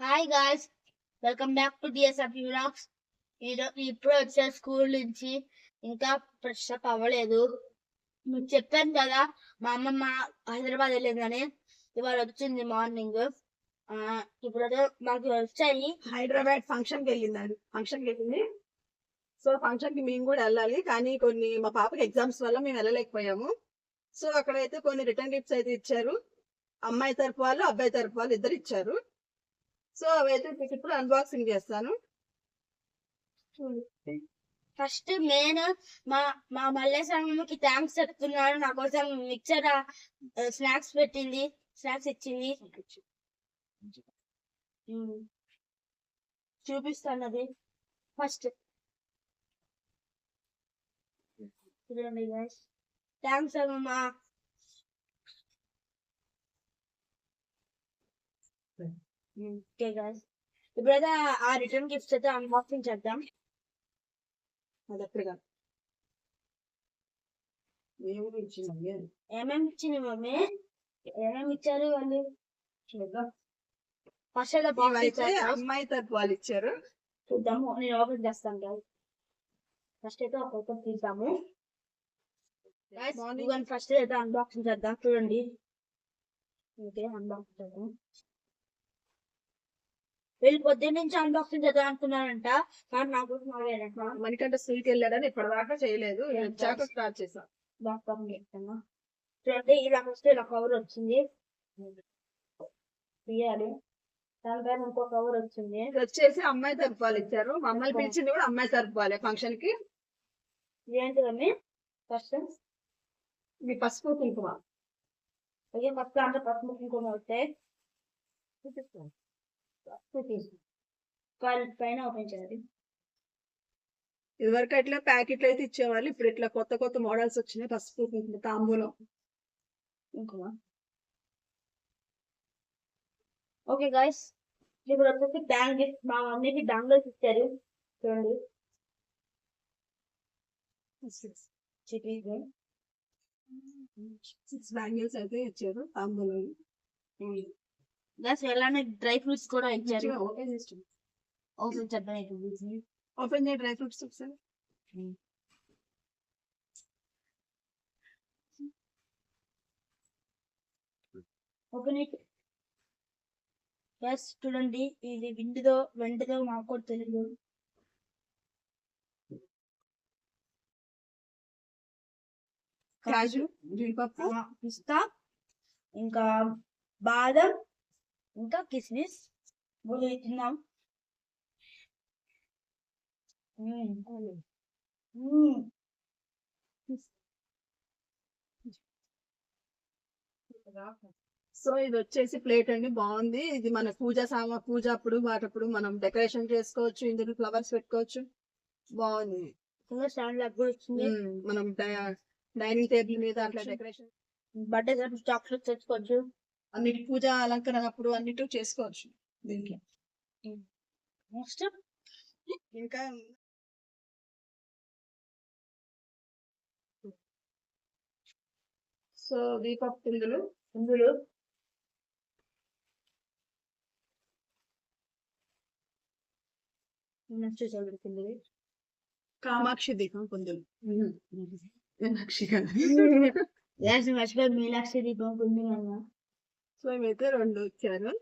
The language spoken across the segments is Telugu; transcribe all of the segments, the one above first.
Hi guys welcome back to DSR vlogs ఇప్పుడు వచ్చే స్కూల్ నుంచి ఇంకా ఫ్రెష్ అప్ అవ్వలేదు. మీకు చెప్పాను కదా మా అమ్మమ్మ హైదరాబాద్ వెళ్ళిందని. ఇవాళ వచ్చింది మార్నింగ్ ఇప్పుడు మాకు వచ్చాయి. హైదరాబాద్ ఫంక్షన్కి వెళ్ళిందండి. ఫంక్షన్కి వెళ్ళింది. సో ఫంక్షన్కి మేము కూడా వెళ్ళాలి. కానీ కొన్ని మా పాపకి ఎగ్జామ్స్ వల్ల మేము వెళ్ళలేకపోయాము. సో అక్కడైతే కొన్ని రిటర్న్ గిఫ్ట్స్ అయితే ఇచ్చారు. అమ్మాయి తరపు వాళ్ళు అబ్బాయి తరపు వాళ్ళు ఇద్దరు ఇచ్చారు. సో అవైతే మీకు ఇప్పుడు అన్బాక్సింగ్ చేస్తాను. ఫస్ట్ మెయిన్ మా మా మల్లేశమ్మకి థ్యాంక్స్ చెప్తున్నాను నా కోసం మిక్చర్ స్నాక్స్ పెట్టింది. స్నాక్స్ ఇచ్చింది. చూపిస్తాను అది. ఫస్ట్. చూడండి థ్యాంక్స్ అమ్మ ఓకే గాయస్ ఇప్పుడైతే ఆ రిటర్న్ గిఫ్ట్స్ అయితే అన్బాక్సింగ్ చేద్దాం. అది ఎక్కడగా మేము ఇచ్చినాం ఏమేమి ఇచ్చింది మమ్మీ? ఏమేమి ఇచ్చారు వాళ్ళు ఫస్ట్ అయితే బాక్స్ ఇచ్చారు అమ్మాయి వాళ్ళు ఇచ్చారు. చూద్దాము. నేను ఓపెన్ చేస్తాను guys. ఫస్ట్ అయితే ఒక ఓపెన్ తీద్దాము. ఫస్ట్ అయితే అన్బాక్సింగ్ చేద్దాం. చూడండి. ఓకే అన్బాక్సింగ్ చేద్దాం. వీళ్ళు పొద్దున్న నుంచి అన్బాక్సింగ్ చేద్దాం అనుకున్నారంట కానీ నాకు మావేనంట మనకంటే స్వీట్ వెళ్ళాడని ఇప్పటిదాకా చేయలేదు. వచ్చాక స్టార్ట్ చేసాం చేస్తాను చూడండి ఇలా ఫస్ట్ ఇలా కవర్ వచ్చింది. తీయాలి. దానిపైన ఇంకో కవర్ వచ్చింది. వచ్చేసి అమ్మాయి వాళ్ళు ఇచ్చారు. మమ్మల్ని పిలిచింది కూడా అమ్మాయి వాళ్ళే ఫంక్షన్కి ఏంటిదమ్మి ఫస్ట్? మీ పసుపు కుంకుమ. అలాగే ఫస్ట్ దాంట్లో పసుపు కుంకుమ పైన పైన ఓపెన్ చేయాలి. ఇదివరకు అట్లా ప్యాకెట్లు అయితే ఇచ్చేవాళ్ళు ఇప్పుడు ఇట్లా కొత్త కొత్త మోడల్స్ వచ్చినాయి పసుపు కుంకుమ తాంబూలం. కుంకుమ. ఓకే గాయస్ ఇప్పుడు వచ్చేసి బ్యాంగిల్స్ మా మమ్మీకి బ్యాంగిల్స్ ఇచ్చారు. చూడండి. సిక్స్ బ్యాంగిల్స్ అయితే ఇచ్చారు తాంబూలం. గ్యాస్ ఎలానే డ్రై ఫ్రూట్స్ కూడా ఇచ్చారు. ఓపెన్ చేసి ఓపెన్ చేద్దాం ఓపెన్ చేయ డ్రై ఫ్రూట్స్. ఒకసారి ఓపెన్ ఇట్ గ్యాస్ చూడండి. ఇది విండిదో వెండిదో మాకు కూడా తెలియదు కాజు జీడిపప్పు. పిస్తా. ఇంకా బాదం. ఇంకా కిస్మిస్. తిన్నాం. సో ఇది వచ్చేసి ప్లేట్ అండి. బాగుంది. ఇది మన పూజ సామా పూజ అప్పుడు వాటప్పుడు మనం డెకరేషన్ చేసుకోవచ్చు ఇందులో ఫ్లవర్స్ పెట్టుకోవచ్చు. బాగుంది. మనం డైనింగ్ టేబుల్ మీద అట్లా డెకరేషన్ బర్త్డే చాక్లెట్స్ తెచ్చుకోవచ్చు. అన్నిటి పూజ అలంకరణ అప్పుడు అన్నిటి చేసుకోవచ్చు నెక్స్ట్ ఇంకా సో దీపక్ పిందులు చదువుతుంది కామాక్షి దీపం కుందులు మీనాక్షి కదా. మీనాక్షి దీపం ఉంది అన్న సో ఇవైతే రెండు ఇచ్చారు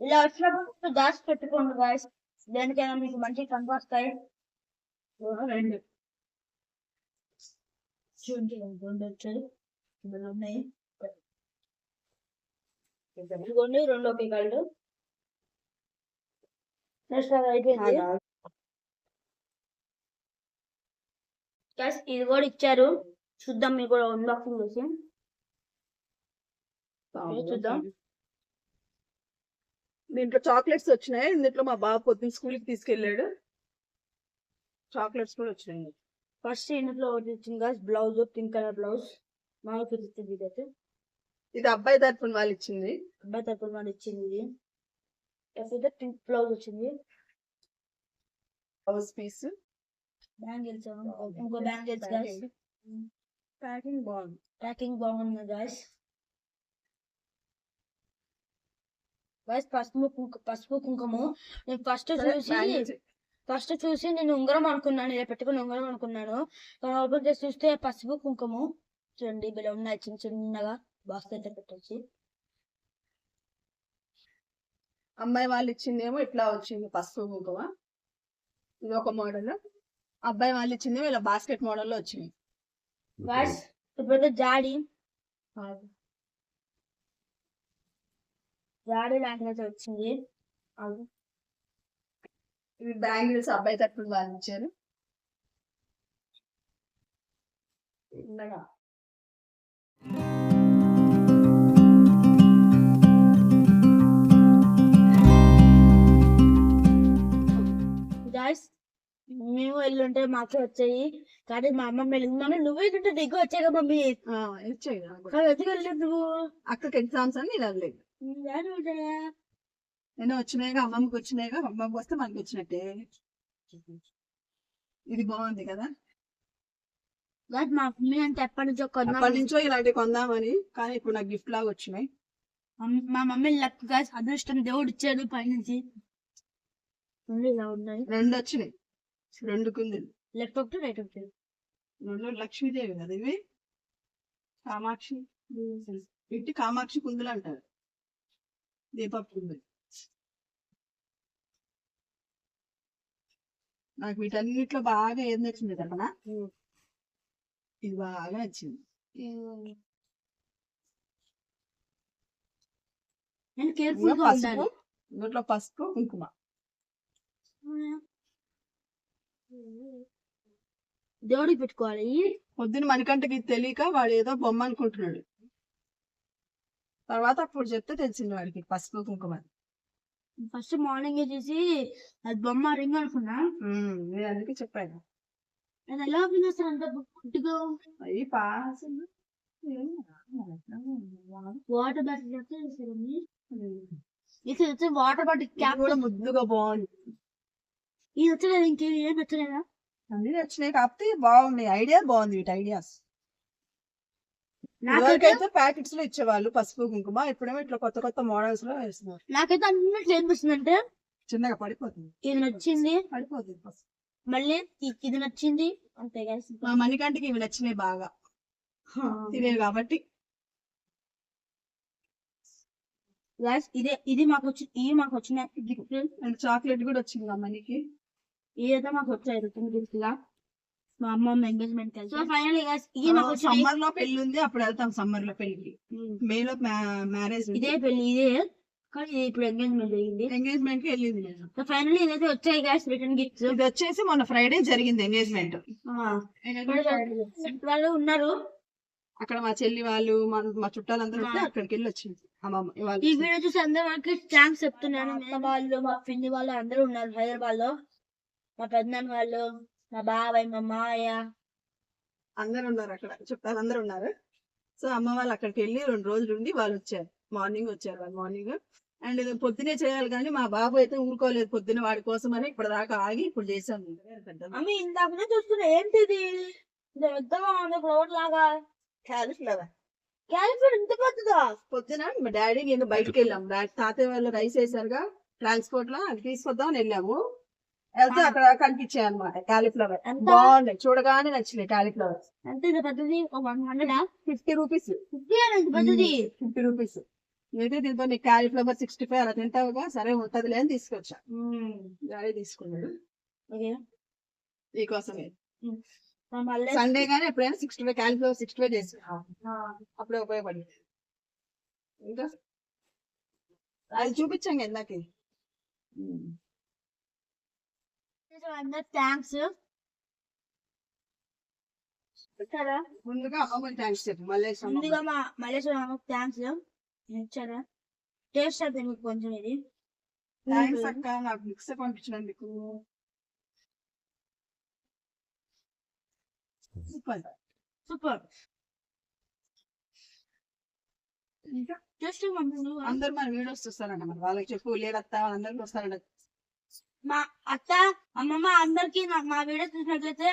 ఇలా వచ్చినప్పుడు దాచి పెట్టుకోండి గాయస్ దేనికైనా మీకు మంచి కనపస్తాయి రెండు. చూడండి రెండు వచ్చాయి. ఇందులో ఉన్నాయి. ఇదిగోండి రెండు ఒకే కలర్ నెక్స్ట్ అది అయిపోయింది. గైస్ ఇది కూడా ఇచ్చారు. చూద్దాం మీకు కూడా అన్బాక్సింగ్ చేసి. చూద్దాం. దీంట్లో చాక్లెట్స్ వచ్చినాయి? దీంట్లో మా బాబు పొద్దున్న స్కూల్కి తీసుకెళ్ళాడు. చాక్లెట్స్ కూడా వచ్చినాయి ఫస్ట్ ఇంట్లో వచ్చింది guys blouse pink colour blouse మాకు చూపిస్తుంది ఇదైతే. ఇది అబ్బాయి తరపున వాళ్ళు ఇచ్చింది. అబ్బాయి తరపున వాళ్ళు ఇచ్చింది. ఇది పింక్ బ్లౌజ్ వచ్చింది. బ్లౌజ్ పీస్ బ్యాంగిల్స్ ఇంకో బ్యాంగిల్స్ ప్యాకింగ్ బాగుంది ప్యాకింగ్ బాగుంది గాయస్ గైస్ పసుపు కుంకు పసుపు కుంకుమ. నేను ఫస్ట్ చూసి ఫస్ట్ చూసి నేను ఉంగరం అనుకున్నాను ఇలా పెట్టుకుని ఉంగరం అనుకున్నాను. కానీ ఓపెన్ చేసి చూస్తే పసుపు కుంకుమ. చూడండి ఇలా ఉన్నాయి చిన్న చిన్నగా బాక్స్ దగ్గర పెట్టొచ్చి అమ్మాయి వాళ్ళు ఇచ్చిందేమో ఇట్లా వచ్చింది పసుపు కుంకుమ. ఇది ఒక మోడల్ అబ్బాయి వాళ్ళు ఇచ్చిందేమో ఇలా బాస్కెట్ మోడల్లో వచ్చింది. గైస్ ఇప్పుడైతే జాడి జాడి లాంటిది అయితే వచ్చింది ఇవి బ్యాంగిల్స్ అబ్బాయి తరపున వాళ్ళు ఇచ్చారు ఉండగా మేము వెళ్ళుంటే మాకు వచ్చాయి. కానీ మా అమ్మ వెళ్ళింది మమ్మీ నువ్వు ఇటుంటే దిగ్గు వచ్చాయి కదా మమ్మీ. కానీ ఎందుకు వెళ్ళలేదు నువ్వు? అక్కకి ఎగ్జామ్స్ అని నేను వెళ్ళలేదు నేను వచ్చినాయిగా అమ్మమ్మకి వచ్చినాయిగా అమ్మమ్మకి వస్తే మనకి వచ్చినట్టే. ఇది బాగుంది కదా? మా మమ్మీ అంటే ఎప్పటి నుంచో ఇలాంటివి కొందామని కానీ ఇప్పుడు నాకు గిఫ్ట్ లాగా వచ్చినాయి. మా మమ్మీ లక్ అదృష్టం దేవుడు ఇచ్చాడు పైనుంచి. ఇలా రెండు వచ్చినాయి. రెండు కుందులు లెఫ్ట్ ఒకటి రైట్ ఒకటి రెండు లక్ష్మీదేవి కదా ఇవి? కామాక్షి ఇట్టి కామాక్షి కుందులు అంటారు. దీపపు కుందులు నాకు వీటన్నిటిలో బాగా ఏం నచ్చింది తప్పన ఇది బాగా నచ్చింది. పసుపు ఇందులో పసుపు కుంకుమ. దేవుడికి పెట్టుకోవాలి. పొద్దున మణికంటకి ఇది తెలియక వాడు ఏదో బొమ్మ అనుకుంటున్నాడు. తర్వాత అప్పుడు చెప్తే తెలిసింది వాడికి పసుపు కుంకుమ. ఫస్ట్ మార్నింగ్ చూసి అది బొమ్మ రింగ్ అనుకున్నా. నేను అందుకే చెప్పాను. అది ఎలా ఓపెన్ చేస్తారు అంత గుడ్డుగా పాస్ వాటర్ బాటిల్ చెప్తే ఇది వాటర్ బాటిల్ క్యాప్ కూడా ముద్దుగా బాగుంది. ఇది వచ్చలేదు ఇంకేం ఏం పెట్టలేదా అన్ని నచ్చినాయి కాకపోతే బాగున్నాయి. ఐడియా బాగుంది వీటి ఐడియాస్. నాకైతే ప్యాకెట్స్లో ఇచ్చేవాళ్ళు. పసుపు కుంకుమ. ఇప్పుడేమో ఇట్లా కొత్త కొత్త మోడల్స్లో వేస్తున్నారు. నాకైతే అన్నట్లు ఏనిపిస్తుంది అంటే చిన్నగా పడిపోతుంది. ఇది నచ్చింది. పడిపోతుంది మళ్ళీ ఇది నచ్చింది. అంతే. మా మణికంటికి ఇవి నచ్చినాయి బాగా. తినేవి కాబట్టి. ఇదే ఇది మాకు వచ్చి ఇవి మాకు వచ్చిన గిఫ్ట్ అండ్ చాక్లెట్ కూడా వచ్చింది మా మనకి ఇదైతే మాకు వచ్చాయి రిటర్న్ గిఫ్ట్గా. మా అమ్మమ్మ ఎంగేజ్మెంట్ సో ఫైనల్ మాకు వచ్చినాయి సమ్మర్లో పెళ్ళి ఉంది అప్పుడు వెళ్తాం సమ్మర్లో పెళ్ళికి మే లో మ్యారేజ్ ఇదే పెళ్ళి ఇదే. కానీ ఇది ఇప్పుడు ఎంగేజ్మెంట్ జరిగింది. ఎంగేజ్మెంట్కి వెళ్ళింది సో ఫైనల్లీ ఇదైతే వచ్చాయి గ్యాస్ రిటర్న్ గిఫ్ట్స్ ఇది వచ్చేసి మొన్న ఫ్రైడే జరిగింది ఎంగేజ్మెంట్ వాళ్ళు ఉన్నారు. అక్కడ మా చెల్లి వాళ్ళు మా మా చుట్టాలందరూ వస్తే అక్కడికి వెళ్ళి వచ్చింది. అమ్మమ్మ ఈ వీడియో చూసి అందరూ థ్యాంక్స్ చెప్తున్నాను. వాళ్ళు మా పిన్ని వాళ్ళు అందరూ ఉన్నారు హైదరాబాద్లో మా పెద్దనాన్న వాళ్ళు మా బాబాయ్ మా మాయ అందరూ ఉన్నారు అక్కడ. చుట్టాలు అందరూ ఉన్నారు సో అమ్మ వాళ్ళు అక్కడికి వెళ్ళి రెండు రోజులు ఉండి వాళ్ళు వచ్చారు. మార్నింగ్ వచ్చారు వాళ్ళు మార్నింగ్. అండ్ ఇది పొద్దునే చేయాలి కానీ మా బాబు అయితే ఊరుకోలేదు పొద్దున వాడి కోసం అని ఇప్పుడు దాకా ఆగి ఇప్పుడు పెద్ద అమ్మ ఇందాకనే చూస్తున్నా ఏంటిది? పెద్దగా ఉంది లాగా. క్యాలీఫ్లవర్. క్యాలిఫ్లవర్ ఇంత పెద్దదా? పొద్దున మా డాడీ నేను బయటకు వెళ్ళాం. తాతయ్య వాళ్ళు రైస్ వేసారుగా ట్రాన్స్పోర్ట్లో అది తీసుకొద్దామని వెళ్ళాము. వెళ్తే అక్కడ కనిపించాయి అనమాట క్యాలీఫ్లవర్ ఎంత? బాగున్నాయి. చూడగానే నచ్చినాయి క్యాలీఫ్లవర్ ఎంత పెద్దది ఫిఫ్టీ రూపీస్ ఫిఫ్టీ రూపీస్ అయితే దీంతో నీకు సిక్స్టీ ఫైవ్ అలా తింటావుగా? సరే ఉంటదిలే అని తీసుకొచ్చా. డాడీ తీసుకున్నాడు. ఓకే. నీకోసమే మళ్ళీ? సండే గానీ ఎప్పుడైనా sixty five cauliflower sixty five చేసి అప్పుడే ఉపయోగపడింది. ఇంకా? అది చూపించాం ఇందాకే. అందరు థ్యాంక్స్ ముందుగా చెప్పు. మళ్ళీ ముందుగా మా మల్లేశ్వరం థ్యాంక్స్ ఇచ్చారా? టేస్ట్ అయితే మీకు కొంచెం ఇది. థ్యాంక్స్ అక్క. నాకు మిక్స్ పంపించినందుకు సూపర్ సూపర్ జస్ట్ అందరు మన వీడియోస్ చూస్తారంట మరి. వాళ్ళకి చెప్పు లేదత్త అందరికి వస్తారంట. మా అత్త అమ్మమ్మ అందరికి మా వీడియో చూసినట్లయితే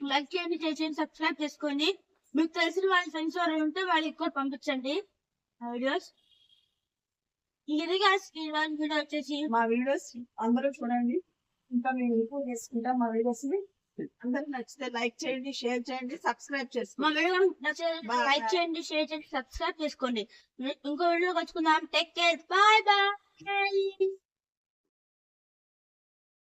లైక్ చేయండి షేర్ చేయండి సబ్స్క్రైబ్ చేసుకోండి. మీకు తెలిసిన వాళ్ళ ఫ్రెండ్స్ ఎవరైనా ఉంటే వాళ్ళకి కూడా పంపించండి. వీడియోస్. ఇది వీడియో వచ్చేసి మా వీడియోస్ అందరూ చూడండి. ఇంకా మేము ఇంప్రూవ్ చేసుకుంటాం మా వీడియోస్ని. అందరికి నచ్చితే లైక్ చేయండి షేర్ చేయండి సబ్స్క్రైబ్ మా చేసుకోండి వీడియో నచ్చితే. లైక్ చేయండి షేర్ చేయండి సబ్స్క్రైబ్ చేసుకోండి. ఇంకో వీడియో కలుసుకుందాం టేక్ కేర్ బాయ్ బాయ్